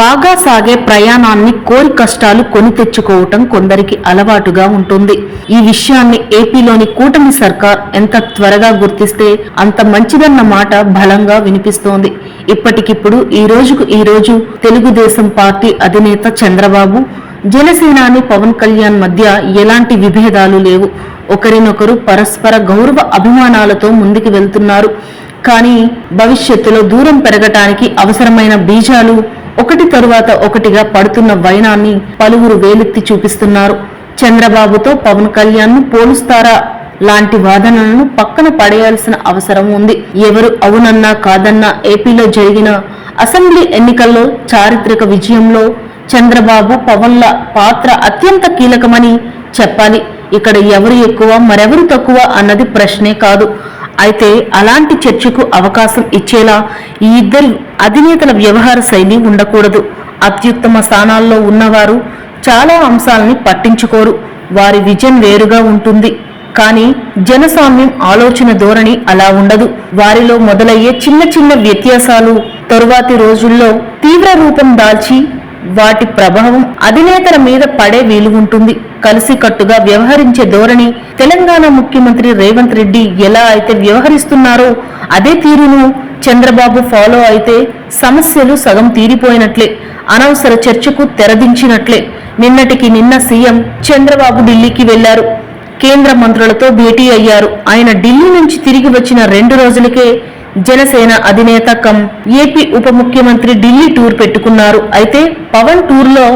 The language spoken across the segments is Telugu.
బాగా సాగే ప్రయాణాన్ని కోరి కష్టాలు కొని తెచ్చుకోవటం కొందరికి అలవాటుగా ఉంటుంది. ఈ విషయాన్ని ఏపీలోని కూటమి సర్కార్ ఎంత త్వరగా గుర్తిస్తే అంత మంచిదన్న మాట బలంగా వినిపిస్తోంది. ఇప్పటికిప్పుడు ఈ రోజుకు ఈ రోజు తెలుగుదేశం పార్టీ అధినేత చంద్రబాబు జనసేనాని పవన్ కళ్యాణ్ మధ్య ఎలాంటి విభేదాలు లేవు. ఒకరినొకరు పరస్పర గౌరవ అభిమానాలతో ముందుకు వెళ్తున్నారు. కానీ భవిష్యత్తులో దూరం పెరగటానికి అవసరమైన బీజాలు ఒకటి తరువాత ఒకటిగా పడుతున్న వైనాన్ని పలువురు వేలెత్తి చూపిస్తున్నారు. చంద్రబాబుతో పవన్ కళ్యాణ్ను పోలుస్తారా? లాంటి వాదనలను పక్కన పడేయాల్సిన అవసరం ఉంది. ఎవరు అవునన్నా కాదన్నా ఏపీలో జరిగిన అసెంబ్లీ ఎన్నికల్లో చారిత్రక విజయంలో చంద్రబాబు పవన్ల పాత్ర అత్యంత కీలకమని చెప్పాలి. ఇక్కడ ఎవరు ఎక్కువ మరెవరు తక్కువ అన్నది ప్రశ్నే కాదు. అయితే అలాంటి చర్చకు అవకాశం ఇచ్చేలా ఈ ఇద్దరు అధినేతల వ్యవహార శైలి ఉండకూడదు. అత్యుత్తమ స్థానాల్లో ఉన్నవారు చాలా అంశాలని పట్టించుకోరు. వారి విజన్ వేరుగా ఉంటుంది. కానీ జనసామ్యం ఆలోచన ధోరణి అలా ఉండదు. వారిలో మొదలయ్యే చిన్న చిన్న వ్యత్యాసాలు తరువాతి రోజుల్లో తీవ్ర రూపం దాల్చి వాటి ప్రభావం అధినేతల మీద పడే వీలు ఉంటుంది కలిసికట్టుగా వ్యవహరించే ధోరణి తెలంగాణ ముఖ్యమంత్రి రేవంత్ రెడ్డి ఎలా అయితే వ్యవహరిస్తున్నారో అదే తీరును చంద్రబాబు ఫాలో అయితే సమస్యలు సగం తీరిపోయినట్లే అనవసర చర్చకు తెరదించినట్లే. నిన్నటికి నిన్న సీఎం చంద్రబాబు ఢిల్లీకి వెళ్ళారు. కేంద్ర మంత్రులతో భేటీ అయ్యారు. ఆయన ఢిల్లీ నుంచి తిరిగి వచ్చిన రెండు రోజులకే జనసేన అధినేత కం ఏపీ ఉప ముఖ్యమంత్రి ఢిల్లీ టూర్ పెట్టుకున్నారు. అయితే పవన్ టూర్లో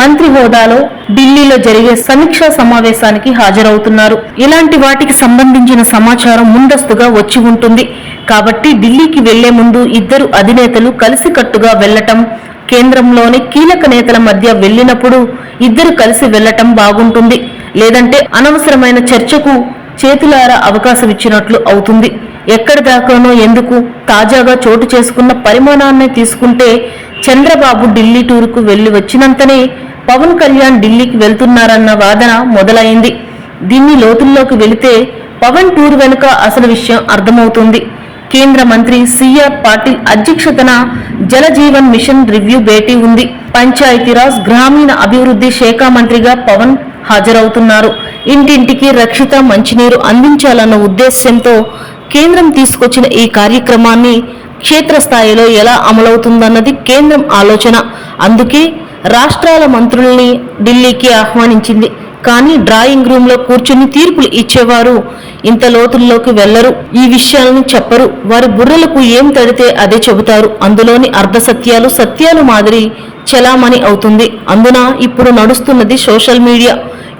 మంత్రి హోదాలో ఢిల్లీలో జరిగే సమీక్షా సమావేశానికి హాజరవుతున్నారు. ఇలాంటి వాటికి సంబంధించిన సమాచారం ముందస్తుగా వచ్చి ఉంటుంది. కాబట్టి ఢిల్లీకి వెళ్ళే ముందు ఇద్దరు అధినేతలు కలిసికట్టుగా వెళ్ళటం కేంద్రంలోని కీలక నేతల మధ్య వెళ్ళినప్పుడు ఇద్దరు కలిసి వెళ్ళటం బాగుంటుంది. లేదంటే అనవసరమైన చర్చకు చేతులారా అవకాశం ఇచ్చినట్లు అవుతుంది. ఎక్కడి దాకానో ఎందుకు? తాజాగా చోటు చేసుకున్న పరిమాణాన్ని తీసుకుంటే చంద్రబాబు ఢిల్లీ టూర్కు వెళ్ళి వచ్చినంతనే పవన్ కళ్యాణ్ ఢిల్లీకి వెళ్తున్నారన్న వాదన మొదలైంది. దీన్ని లోతుల్లోకి వెళితే పవన్ టూర్ వెనుక అసలు విషయం అర్థమవుతుంది. కేంద్ర మంత్రి సిఆర్ పాటిల్ అధ్యక్షతన జల జీవన్ మిషన్ రివ్యూ భేటీ ఉంది. పంచాయతీరాజ్ గ్రామీణ అభివృద్ధి శాఖ మంత్రిగా పవన్ హాజరవుతున్నారు. ఇంటింటికి రక్షిత మంచినీరు అందించాలన్న ఉద్దేశ్యంతో కేంద్రం తీసుకొచ్చిన ఈ కార్యక్రమాన్ని క్షేత్రస్థాయిలో ఎలా అమలవుతుందన్నది కేంద్రం ఆలోచన. అందుకే రాష్ట్రాల మంత్రుల్ని ఢిల్లీకి ఆహ్వానించింది. కానీ డ్రాయింగ్ రూమ్లో కూర్చుని తీర్పులు ఇచ్చేవారు ఇంత లోతుల్లోకి వెళ్ళరు ఈ విషయాలను చెప్పరు. వారి బుర్రలకు ఏం తడితే అదే చెబుతారు. అందులోని అర్ధసత్యాలు సత్యాలు మాదిరి చలామణి అవుతుంది. అందున ఇప్పుడు నడుస్తున్నది సోషల్ మీడియా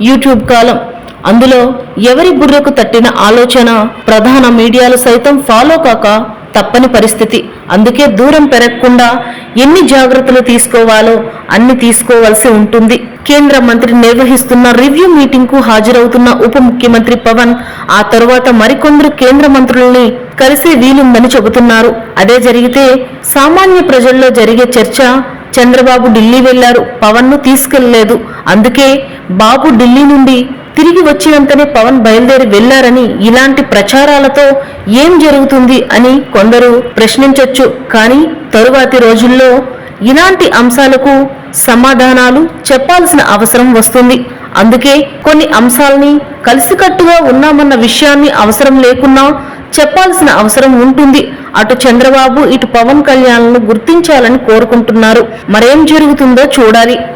యూట్యూబ్ కాలం. అందులో ఎవరి బుర్రకు తట్టిన ఆలోచన ప్రధాన మీడియాలు సైతం ఫాలో కాక తప్పని పరిస్థితి. అందుకే దూరం పెరగకుండా ఎన్ని జాగ్రత్తలు తీసుకోవాలో అన్ని తీసుకోవాల్సి ఉంటుంది. కేంద్ర మంత్రి నిర్వహిస్తున్న రివ్యూ మీటింగ్కు హాజరవుతున్న ఉప ముఖ్యమంత్రి పవన్ ఆ తరువాత మరికొందరు కేంద్ర మంత్రుల్ని కలిసే వీలుందని చెబుతున్నారు. అదే జరిగితే సామాన్య ప్రజల్లో జరిగే చర్చ చంద్రబాబు ఢిల్లీ వెళ్ళారు పవన్ను తీసుకెళ్ళలేదు అందుకే బాబు ఢిల్లీ నుండి తిరిగి వచ్చినంతనే పవన్ బయలుదేరి వెళ్ళారని ఇలాంటి ప్రచారాలతో ఏం జరుగుతుంది అని కొందరు ప్రశ్నించొచ్చు. కానీ తరువాతి రోజుల్లో ఇలాంటి అంశాలకు సమాధానాలు చెప్పాల్సిన అవసరం వస్తుంది. అందుకే కొన్ని అంశాల్ని కలిసికట్టుగా ఉన్నామన్న విషయాన్ని అవసరం లేకున్నా చెప్పాల్సిన అవసరం ఉంటుంది. అటు చంద్రబాబు ఇటు పవన్ కళ్యాణ్ను గుర్తించాలని కోరుకుంటున్నారు. మరేం జరుగుతుందో చూడాలి.